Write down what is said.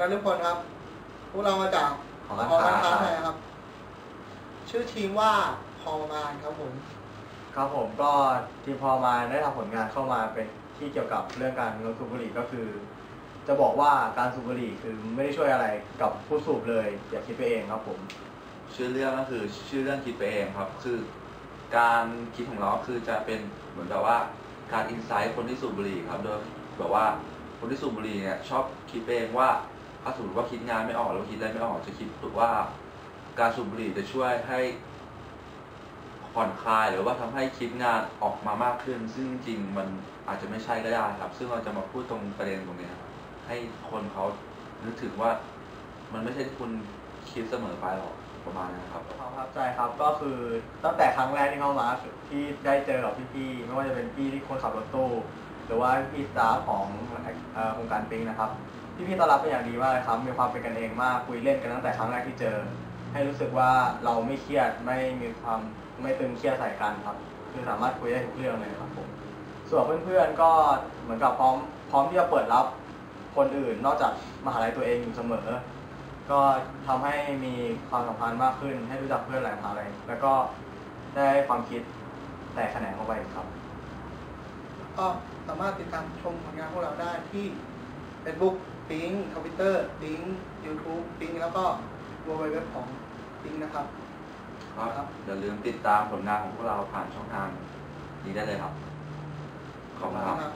นฤพลครับ พวกเรามาจากหอหการอค้าการค้าครับไทยครับ ชื่อทีมว่าพอมานครับผม ครับผมก็ทีมพอมาได้ทำผลงานเข้ามาเป็นที่เกี่ยวกับเรื่องการงดสูบบุหรี่ก็คือ จะบอกว่าการสูบบุหรี่คือไม่ได้ช่วยอะไรกับผู้สูบเลยอย่าคิดไปเองครับผม ชื่อเรื่องก็คือชื่อเรื่องคิดไปเองครับ คือ การคิดของเราคือจะเป็นเหมือนกับว่าการอินไซต์คนที่สูบบุหรี่ครับ โดย แบบว่า คนที่สูบบุหรี่เนี่ยชอบคิดเองว่าถ้าสมมติว่าคิดงานไม่ออกหรือว่าคิดอะไรไม่ออกจะคิดว่า การสูบบุหรี่จะช่วยให้ผ่อนคลายหรือว่าทำให้คิดงานออกมามากขึ้น ซึ่งจริงมันอาจจะไม่ใช่ก็ได้ครับ ซึ่งเราจะมาพูดตรงประเด็นตรงนี้ครับให้คนเขานึกถึงว่ามันไม่ใช่ที่คุณคิดเสมอไปหรอกประมาณนั้นครับความประทับใจครับก็คือตั้งแต่ครั้งแรกที่เข้ามาที่ได้เจอกับพี่ๆไม่ว่าจะเป็นพี่ที่คนขับรถตู้หรือว่าพี่ตาของอ่อโครงการปิงนะครับพี่ๆต้อนรับเป็นอย่างดีมากเลยครับ มีความเป็นกันเองมากคุยเล่นกันตั้งแต่ครั้งแรกที่เจอ ให้รู้สึกว่าเราไม่เครียดไม่มีความไม่ตึงเครียดใส่กันครับ คือสามารถคุยได้ทุกเรื่องเลยครับผมส่วนเพื่อนๆก็เหมือนกับพร้อมพร้อมที่จะเปิดรับคนอื่นนอกจากมหาลัยตัวเองอยู่เสมอ ก็ทำให้มีความสัมพันธ์มากขึ้น ให้รู้จักเพื่อนหลายมหาลัยแล้วก็ได้ความคิดแตกแขนงเข้าไปครับ ก็สามารถติดตามชมผลงานพวกเราได้ที่ Facebook ปิงทวิตเตอร์ปิง YouTube ปิงแล้วก็เว็บของปิงนะครับครับอย่าลืมติดตามผลงานของพวกเราผ่านช่องทางนี้ได้เลยครับ ขอบคุณครับครับ